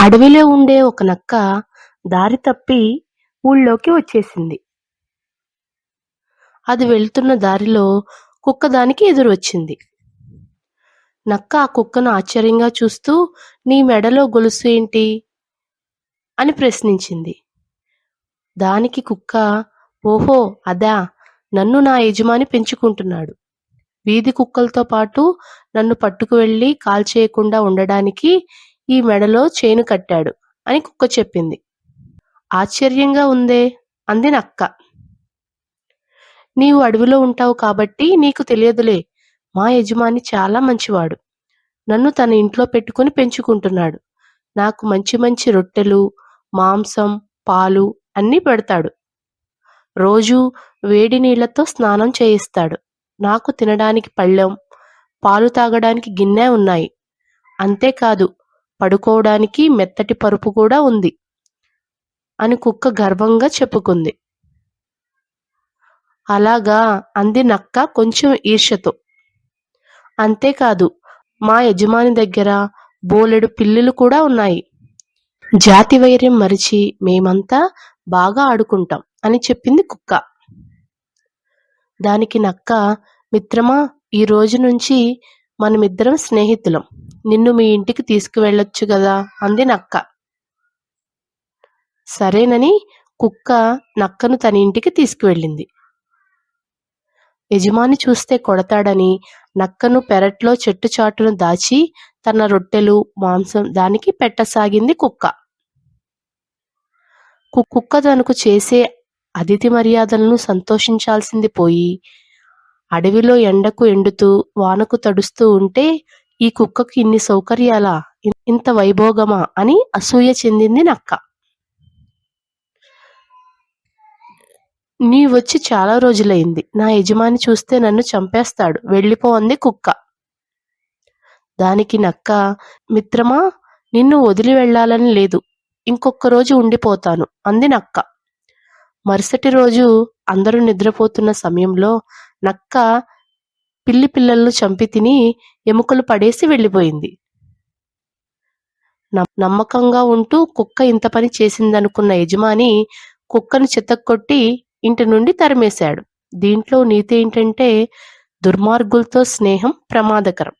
అడవిలో ఉండే ఒక నక్క దారి తప్పి ఊళ్ళోకి వచ్చేసింది. అది వెళ్తున్న దారిలో కుక్క దానికి ఎదురు వచ్చింది నక్క ఆ కుక్కను ఆశ్చర్యంగా చూస్తూ నీ మెడలో గొలుసు ఏంటి? అని ప్రశ్నించింది. దానికి కుక్క ఓహో అదా నన్ను నా యజమాని పెంచుకుంటున్నాడు. వీధి కుక్కలతో పాటు నన్ను పట్టుకు వెళ్ళి కాల్చేయకుండా ఉండడానికి ఈ మెడలో చేను కట్టాడు అని కుక్క చెప్పింది. ఆశ్చర్యంగా ఉందే అంది నక్క నీవు అడవిలో ఉంటావు కాబట్టి నీకు తెలియదులే. మా యజమాని చాలా మంచివాడు. నన్ను తన ఇంట్లో పెట్టుకుని పెంచుకుంటున్నాడు. నాకు మంచి మంచి రొట్టెలు మాంసం పాలు అన్నీ పెడతాడు. రోజు వేడి నీళ్ళతో స్నానం చేయిస్తాడు. నాకు తినడానికి పళ్ళెం పాలు తాగడానికి గిన్నె ఉన్నాయి. అంతేకాదు పడుకోవడానికి మెత్తటి పరుపు కూడా ఉంది అని కుక్క గర్వంగా చెప్పుకుంది. అలాగా అంది నక్క కొంచెం ఈర్ష్యతో. అంతేకాదు మా యజమాని దగ్గర బోలెడు పిల్లులు కూడా ఉన్నాయి. జాతి వైర్యం మరిచి మేమంతా బాగా ఆడుకుంటాం అని చెప్పింది కుక్క. దానికి నక్క మిత్రమా ఈ రోజు నుంచి మనమిద్దరం స్నేహితులం. నిన్ను మీ ఇంటికి తీసుకువెళ్ళొచ్చు కదా అంది నక్క. సరేనని కుక్క నక్కను తన ఇంటికి తీసుకువెళ్ళింది. యజమాని చూస్తే కొడతాడని నక్కను పెరట్లో చెట్టు చాటును దాచి తన రొట్టెలు మాంసం దానికి పెట్టసాగింది కుక్క. కు- కుక్క తనకు చేసే అతిథి మర్యాదలను సంతోషించాల్సింది పోయి అడవిలో ఎండకు ఎండుతూ వానకు తడుస్తూ ఉంటే ఈ కుక్కకి ఇన్ని సౌకర్యాలా? ఇంత వైభోగమా? అని అసూయ చెందింది నక్క. నీ వచ్చి చాలా రోజులైంది. నా యజమాని చూస్తే నన్ను చంపేస్తాడు. వెళ్ళిపో అంది కుక్క. దానికి నక్క మిత్రమా నిన్ను వదిలి వెళ్ళాలని లేదు. ఇంకొక రోజు ఉండిపోతాను అంది నక్క. మరుసటి రోజు అందరూ నిద్రపోతున్న సమయంలో నక్క పిల్లి పిల్లలను చంపి తిని ఎముకలు పడేసి వెళ్ళిపోయింది. నమ్మకంగా ఉంటూ కుక్క ఇంత పని చేసిందనుకున్న యజమాని కుక్కను చితక్కొట్టి ఇంటి నుండి తరిమేశాడు. దీంట్లో నీతి ఏంటంటే దుర్మార్గులతో స్నేహం ప్రమాదకరం.